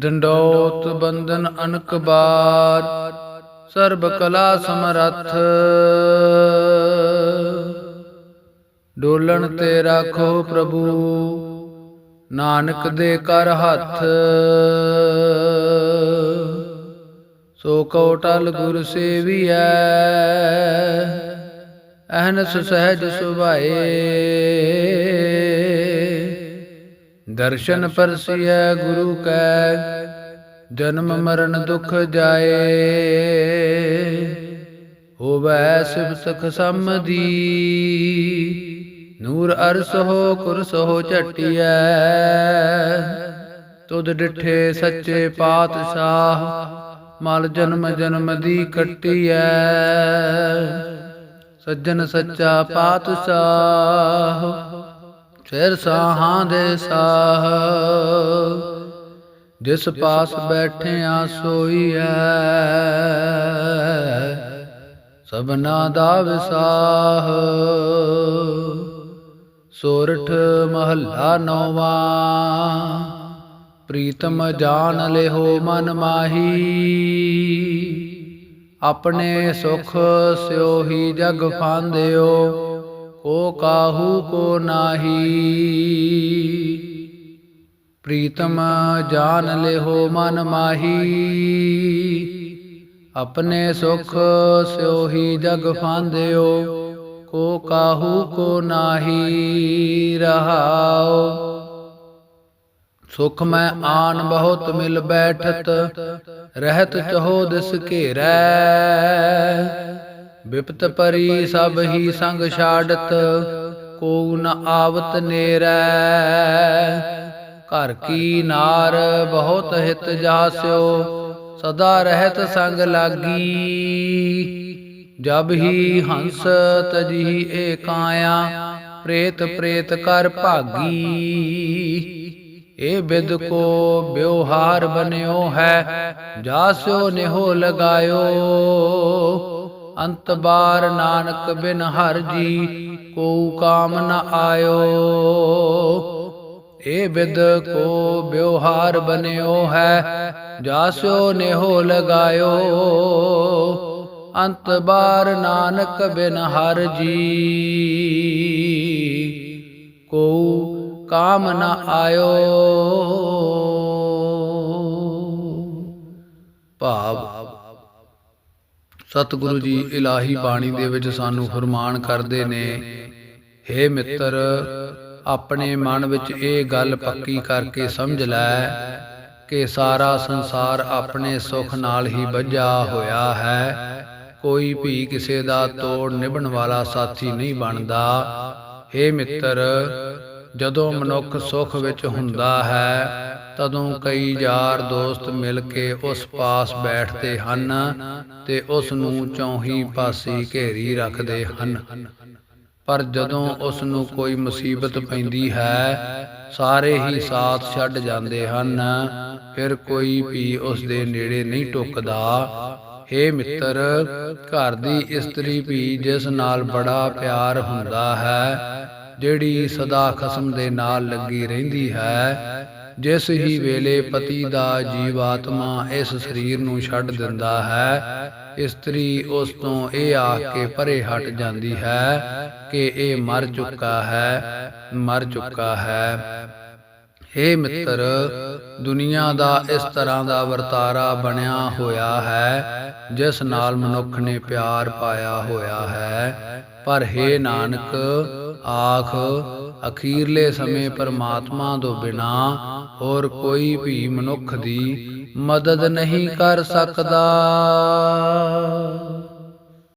ਡੰਡੋਤ ਬੰਧਨ ਅਨਕ ਬਾਰ ਸਰਬ ਕਲਾ ਸਮਰੱਥ। ਡੋਲਣ ਤੇ ਰਾਖੋ ਪ੍ਰਭੂ, ਨਾਨਕ ਦੇ ਕਰ ਹੱਥ। ਸੋ ਕਉ ਟਲ ਗੁਰ ਸੇਵੀਐ, ਅਹਨਸ ਸਹਿਜ ਸੁਭਾਏ। ਦਰਸ਼ਨ ਪਰਸਿਐ ਗੁਰੂ ਕੈ, ਜਨਮ ਮਰਨ ਦੁਖ ਜਾਏ। ਹੋਵੈ ਸਿਵ ਸਖ ਸਮਦੀ ਨੂਰ ਅਰਸ ਹੋ ਕੁਰਸ ਹੋ ਝਟਿਐ। ਤੁਧ ਡਿਠੇ ਸੱਚੇ ਪਾਤਸ਼ਾਹ, ਮਲ ਜਨਮ ਜਨਮ ਦੀ ਕੱਟਿਐ। ਸੱਜਣ ਸੱਚਾ ਪਾਤਸ਼ਾਹ ਸਿਰ ਸਾਹਾਂ ਦੇ ਸਾਹ। ਜਿਸ ਪਾਸ ਬੈਠਿਆ ਸੋਈਐ, ਸਭਨਾ ਦਾ ਵਿਸਾਹ। ਸੋਰਠ ਮਹੱਲਾ ਨੌਵਾਂ, ਪ੍ਰੀਤਮ ਜਾਣ ਲਿਹੋ ਮਨ ਮਾਹੀ। ਆਪਣੇ ਸੁਖ ਸਿਓ ਹੀ ਜਗ ਫਾਂਦਿਓ ਕੋ ਕਾਹੂ ਕੋ ਨਾਹੀ। ਪ੍ਰੀਤਮ ਜਾਨ ਲਿਹੋ ਮਨ ਮਾਹੀ। ਆਪਣੇ ਸੁਖ ਸਿਓ ਹੀ ਜਗ ਫਾਂਦਿਓ। ਕੋ ਕਾਹੂ ਕੋ ਨਾਹੀ ਰਹਾਓ। ਸੁਖ ਮੈਂ ਆਨ ਬਹੁਤ ਮਿਲ ਬੈਠਤ। ਰਹਿਤ ਚਹੋ ਦਿਸ ਘੇਰੈ। ਵਿਪਤ ਪਰੀ ਸਭ ਹੀ ਸੰਗ ਛਾੜਤ ਕੋ ਨ ਆਵਤ ਨੇਰੈ। ਘਰ ਕੀ ਨਾਰ ਬਹੁਤ ਹਿਤ ਜਾਸਿਓ, ਸਦਾ ਰਹਿਤ ਸੰਗ ਲਾਗੀ। ਜਬ ਹੀ ਹੰਸ ਤਜੀ ਏਕਾਇਆ, ਪ੍ਰੇਤ ਪ੍ਰੇਤ ਕਰ ਭਾਗੀ। ਏ ਬਿਦ ਕੋ ਬਿਵਹਾਰ ਬਨਿਓ ਹੈ, ਜਾਸਿਓ ਨਿਹੋ ਲਗਾਇਓ। ਅੰਤ ਬਾਰ ਨਾਨਕ ਬਿਨ ਹਰ ਜੀ ਕੋ ਕਾਮ ਨ ਆਇਓ। ਏ ਬਿਦ ਕੋ ਬਿਵਹਾਰ ਬਨਿਓ ਹੈ ਜਾਸਿਓ ਨਿਹੋ ਲਗਾਇਓ। ਅੰਤ ਬਾਰ ਨਾਨਕ ਬਿਨ ਹਰ ਜੀ ਕੋ ਕਾਮ ਨ ਆਇਓ। ਭਾਵ ਸਤਿਗੁਰੂ ਜੀ ਇਲਾਹੀ ਬਾਣੀ ਦੇ ਵਿੱਚ ਸਾਨੂੰ ਫਰਮਾਨ ਕਰਦੇ ਨੇ हे ਮਿੱਤਰ ਆਪਣੇ ਮਨ ਵਿੱਚ ਇਹ ਗੱਲ ਪੱਕੀ ਕਰਕੇ ਸਮਝ ਲੈ ਕਿ ਸਾਰਾ ਸੰਸਾਰ ਆਪਣੇ ਸੁਖ ਨਾਲ ਹੀ ਬੱਝਾ ਹੋਇਆ ਹੈ। ਕੋਈ ਵੀ ਕਿਸੇ ਦਾ ਤੋੜ ਨਿਭਣ ਵਾਲਾ ਸਾਥੀ ਨਹੀਂ ਬਣਦਾ। हे ਮਿੱਤਰ ਜਦੋਂ ਮਨੁੱਖ ਸੁਖ ਵਿੱਚ ਹੁੰਦਾ ਹੈ ਤਦੋਂ ਕਈ ਯਾਰ ਦੋਸਤ ਮਿਲ ਕੇ ਉਸ ਪਾਸ ਬੈਠਦੇ ਹਨ ਤੇ ਉਸ ਨੂੰ ਚੌਹੀ ਪਾਸੀ ਘੇਰੀ ਰੱਖਦੇ ਹਨ। ਪਰ ਜਦੋਂ ਉਸ ਨੂੰ ਕੋਈ ਮੁਸੀਬਤ ਪੈਂਦੀ ਹੈ ਸਾਰੇ ਹੀ ਸਾਥ ਛੱਡ ਜਾਂਦੇ ਹਨ। ਫਿਰ ਕੋਈ ਵੀ ਉਸ ਦੇ ਨੇੜੇ ਨਹੀਂ ਟੁੱਕਦਾ। हे ਮਿੱਤਰ ਘਰ ਦੀ ਇਸਤਰੀ ਵੀ ਜਿਸ ਨਾਲ ਬੜਾ ਪਿਆਰ ਹੁੰਦਾ ਹੈ ਜਿਹੜੀ ਸਦਾ ਖਸਮ ਦੇ ਨਾਲ ਲੱਗੀ ਰਹਿੰਦੀ ਹੈ ਜਿਸ ਹੀ ਵੇਲੇ ਪਤੀ ਦਾ ਜੀਵਾਤਮਾ ਇਸ ਸਰੀਰ ਨੂੰ ਛੱਡ ਦਿੰਦਾ ਹੈ, ਇਸਤਰੀ ਉਸ ਤੋਂ ਇਹ ਆਖ ਕੇ ਪਰੇ ਹਟ ਜਾਂਦੀ ਹੈ ਕਿ ਇਹ ਮਰ ਚੁੱਕਾ ਹੈ, ਮਰ ਚੁੱਕਾ ਹੈ। हे ਮਿੱਤਰ, ਦੁਨੀਆ ਦਾ ਇਸ ਤਰ੍ਹਾਂ ਦਾ ਵਰਤਾਰਾ ਬਣਿਆ ਹੋਇਆ ਹੈ, ਜਿਸ ਨਾਲ ਮਨੁੱਖ ਨੇ ਪਿਆਰ ਪਾਇਆ ਹੋਇਆ ਹੈ। ਪਰ हे ਨਾਨਕ, ਆਖ ਅਖੀਰਲੇ ਸਮੇਂ ਪਰਮਾਤਮਾ ਤੋਂ ਬਿਨਾ ਹੋਰ ਕੋਈ ਵੀ ਮਨੁੱਖ ਦੀ ਮਦਦ ਨਹੀਂ ਕਰ ਸਕਦਾ।